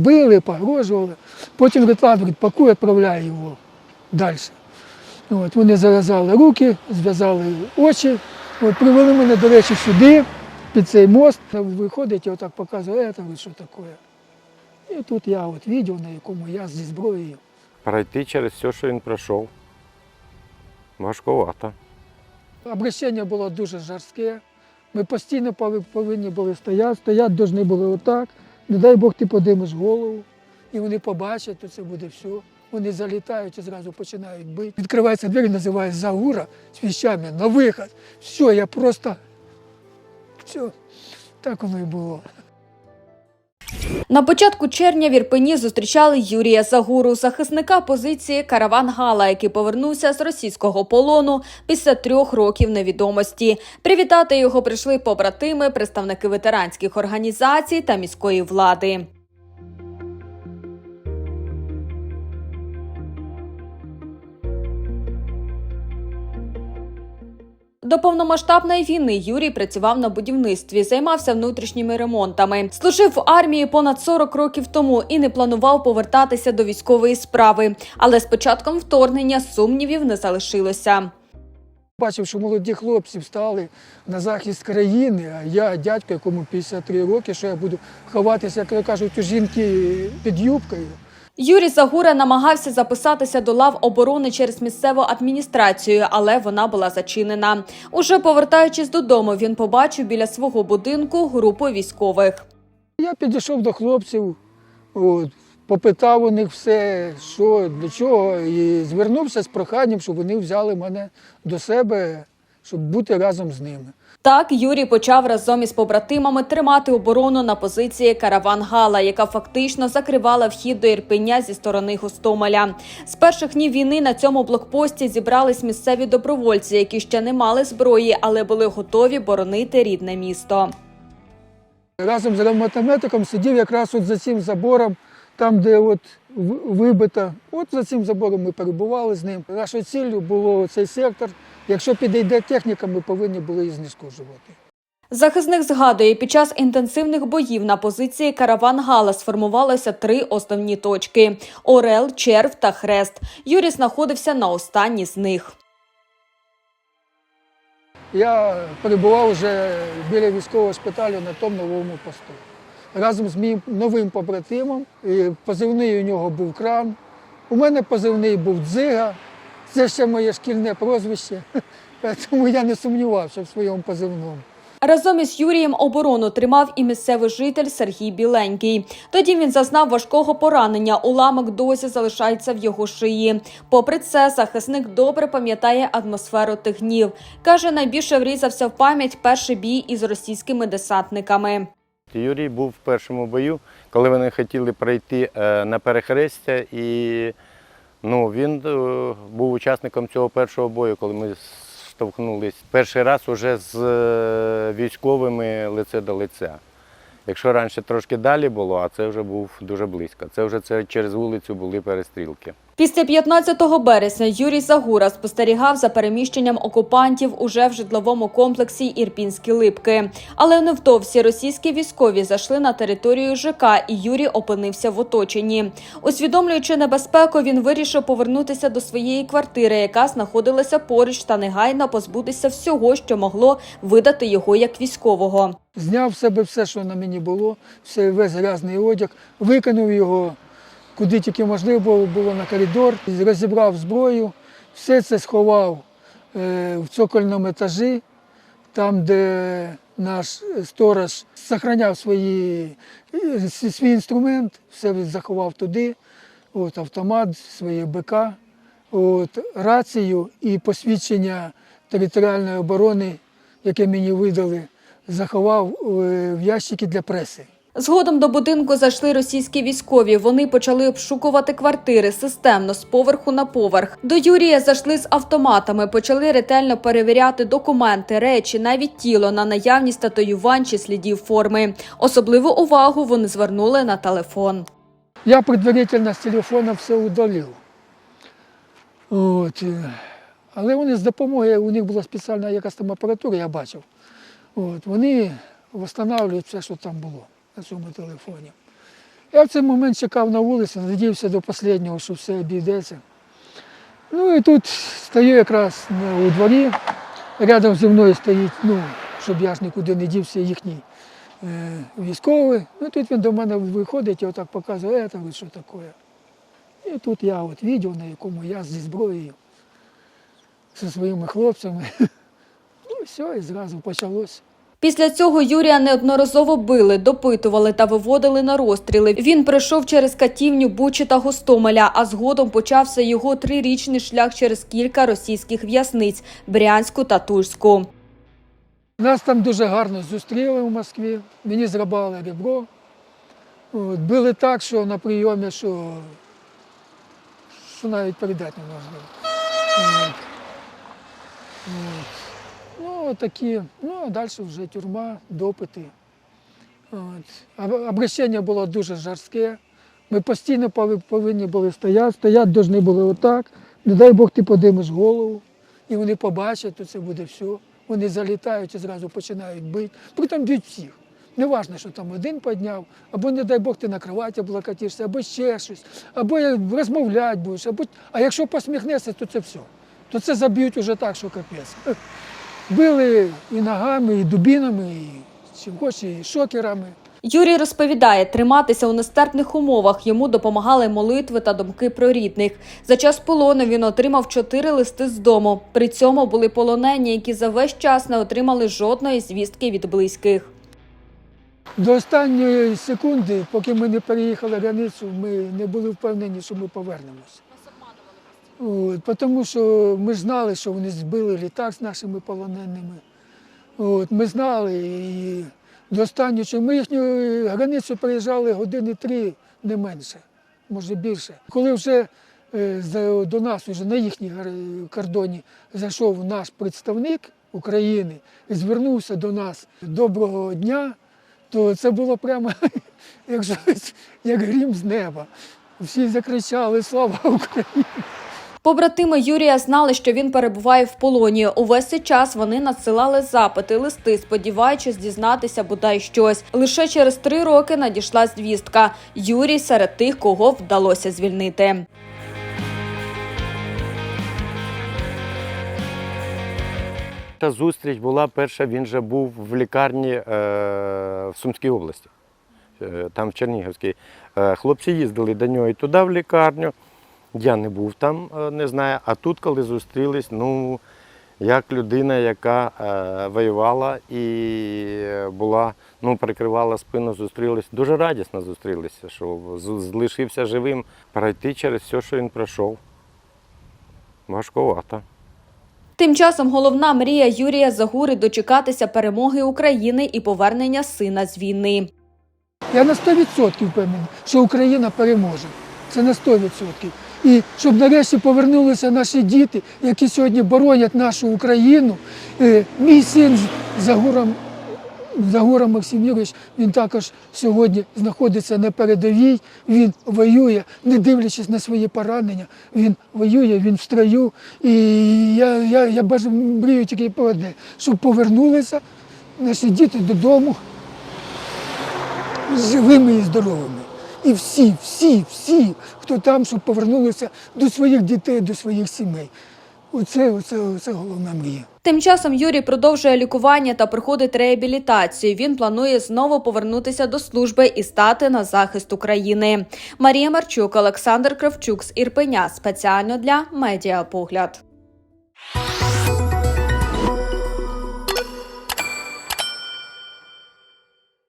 Били, погрожували. Потім Ритлан говорить, пакуй, відправляй його далі. От, вони зав'язали руки, зв'язали очі. От, привели мене, до речі, сюди, під цей мост. Виходить і отак показує, це що таке. І тут я от відео, на якому я зі зброєю. Пройти через все, що він пройшов. Важковато. Обращення було дуже жорстке. Ми постійно повинні були стояти, стояти повинні були отак. Не дай Бог ти подимеш голову, і вони побачать, то це буде все. Вони залітають і зразу починають бити. Відкривається двері, називає Загура з віщами на вихід. Все, я просто. Все, так воно і було. На початку червня в Ірпені зустрічали Юрія Загуру, захисника позиції Караван Гала, який повернувся з російського полону після трьох років невідомості. Привітати його прийшли побратими, представники ветеранських організацій та міської влади. До повномасштабної війни Юрій працював на будівництві, займався внутрішніми ремонтами. Служив в армії понад 40 років тому і не планував повертатися до військової справи. Але з початком вторгнення сумнівів не залишилося. Бачив, що молоді хлопці встали на захист країни, а я, дядько, якому 53 роки, що я буду ховатися, як кажуть, у жінки під юбкою. Юрій Загура намагався записатися до лав оборони через місцеву адміністрацію, але вона була зачинена. Уже повертаючись додому, він побачив біля свого будинку групу військових. Я підійшов до хлопців, от, попитав у них все, що, для чого, і звернувся з проханням, щоб вони взяли мене до себе, щоб бути разом з ними. Так Юрій почав разом із побратимами тримати оборону на позиції караван Гала, яка фактично закривала вхід до Ірпеня зі сторони Гостомеля. З перших днів війни на цьому блокпості зібрались місцеві добровольці, які ще не мали зброї, але були готові боронити рідне місто. Разом з гранатометиком сидів якраз от за цим забором, там, де от в- вибито. От за цим забором ми перебували з ним. Нашою ціллю було цей сектор. Якщо підійде техніка, ми повинні були її знешкоджувати. Захисник згадує, під час інтенсивних боїв на позиції караван Гала сформувалося три основні точки: Орел, Черв та Хрест. Юрій знаходився на останній з них. Я перебував вже біля військового шпиталю на тому новому посту. Разом з моїм новим побратимом. І позивний у нього був кран. У мене позивний був дзига. Це ще моє шкільне прозвище. Тому я не сумнівався в своєму позивному. Разом із Юрієм оборону тримав і місцевий житель Сергій Біленький. Тоді він зазнав важкого поранення. Уламок досі залишається в його шиї. Попри це, захисник добре пам'ятає атмосферу тих днів. Каже, найбільше врізався в пам'ять перший бій із російськими десантниками. Юрій був в першому бою, коли вони хотіли пройти е, на перехрестя, і ну, він е, був учасником цього першого бою, коли ми штовхнулись перший раз уже з е, військовими лице до лиця. Якщо раніше трошки далі було, а це вже був дуже близько. Це вже це через вулицю були перестрілки. Після 15 березня Юрій Загура спостерігав за переміщенням окупантів уже в житловому комплексі Ірпінські Липки. Але невдовзі російські військові зайшли на територію ЖК, і Юрій опинився в оточенні. Усвідомлюючи небезпеку, він вирішив повернутися до своєї квартири, яка знаходилася поруч, та негайно позбутися всього, що могло видати його як військового. Зняв себе все, що на мені було, все весь грязний одяг, викинув його куди тільки можливо було, на коридор, розібрав зброю, все це сховав е, в цокольному етажі, там, де наш сторож зберігав свої, е, свій інструмент, все заховав туди, от, автомат, своє БК, от, рацію і посвідчення територіальної оборони, яке мені видали, заховав е, в ящики для преси. Згодом до будинку зайшли російські військові. Вони почали обшукувати квартири системно з поверху на поверх. До Юрія зайшли з автоматами, почали ретельно перевіряти документи, речі, навіть тіло на наявність татуювань чи слідів форми. Особливу увагу вони звернули на телефон. Я предварительно з телефона все удалив. От. е, Але вони з допомогою, у них була спеціальна якась там апаратура, я бачив. От. Вони встановлюють все, що там було на цьому телефоні. Я в цей момент чекав на вулиці, надіявся до останнього, що все обійдеться. Ну і тут стою якраз у дворі, рядом зі мною стоїть, ну, щоб я ж нікуди не дівся, їхній е, військовий. Ну тут він до мене виходить і отак показує, це що таке. І тут я от відео, на якому я зі зброєю, зі своїми хлопцями. Ну все, і зразу почалося. Після цього Юрія неодноразово били, допитували та виводили на розстріли. Він пройшов через катівню Бучі та Гостомеля, а згодом почався його трирічний шлях через кілька російських в'язниць Брянську та Тульську. Нас там дуже гарно зустріли в Москві, мені зрабали ребро. От, били так, що на прийомі, що, що навіть передати не можна. От. От. Такі, ну, а далі вже тюрма, допити. От. Обращення було дуже жорстке. Ми постійно повинні були стояти, стояти повинні були отак. Не дай Бог ти подимеш голову, і вони побачать, то це буде все. Вони залітають і зразу починають бити. Притом б'ють всіх. Не важливо, що там один підняв, або, не дай Бог, ти на кроваті облокотишся, або ще щось, або розмовляти будеш, або... а якщо посміхнешся, то це все. То це заб'ють уже так, що капець. Били і ногами, і дубінами, і чим і шокерами. Юрій розповідає, триматися у нестерпних умовах йому допомагали молитви та думки про рідних. За час полону він отримав чотири листи з дому. При цьому були полонені, які за весь час не отримали жодної звістки від близьких. До останньої секунди, поки ми не переїхали границю, ми не були впевнені, що ми повернемося. От, тому що ми знали, що вони збили літак з нашими полоненими. От, ми знали і до останнього, ми їхню границю переїжджали години три, не менше, може більше. Коли вже е, до нас, вже на їхній кордоні, зайшов наш представник України і звернувся до нас доброго дня, то це було прямо як, як грім з неба. Всі закричали Слава Україні! Побратими Юрія знали, що він перебуває в полоні. Увесь цей час вони надсилали запити, листи, сподіваючись дізнатися бодай щось. Лише через три роки надійшла звістка. Юрій серед тих, кого вдалося звільнити. Та зустріч була перша, він же був в лікарні е, в Сумській області, е, там в Чернігівській. Е, хлопці їздили до нього і туди, в лікарню. Я не був там, е, не знаю. А тут, коли зустрілись, ну, як людина, яка е, воювала і була, ну, прикривала спину, зустрілись, дуже радісно зустрілися, що залишився живим, пройти через все, що він пройшов. Важковато. Тим часом головна мрія Юрія Загури дочекатися перемоги України і повернення сина з війни. Я на 100% впевнений, що Україна переможе. Це на 100%. І щоб нарешті повернулися наші діти, які сьогодні боронять нашу Україну. Е, Мій син Загура, Загура Максим Юрійович, він також сьогодні знаходиться на передовій. Він воює, не дивлячись на свої поранення. Він воює, він в строю. І я, я, я бажаю, мрію тільки про одне, щоб повернулися наші діти додому живими і здоровими. І всі, всі, всі, хто там, щоб повернулися до своїх дітей, до своїх сімей. Оце, оце, оце головна мрія. Тим часом Юрій продовжує лікування та проходить реабілітацію. Він планує знову повернутися до служби і стати на захист України. Марія Марчук, Олександр Кравчук з Ірпеня спеціально для медіапогляд.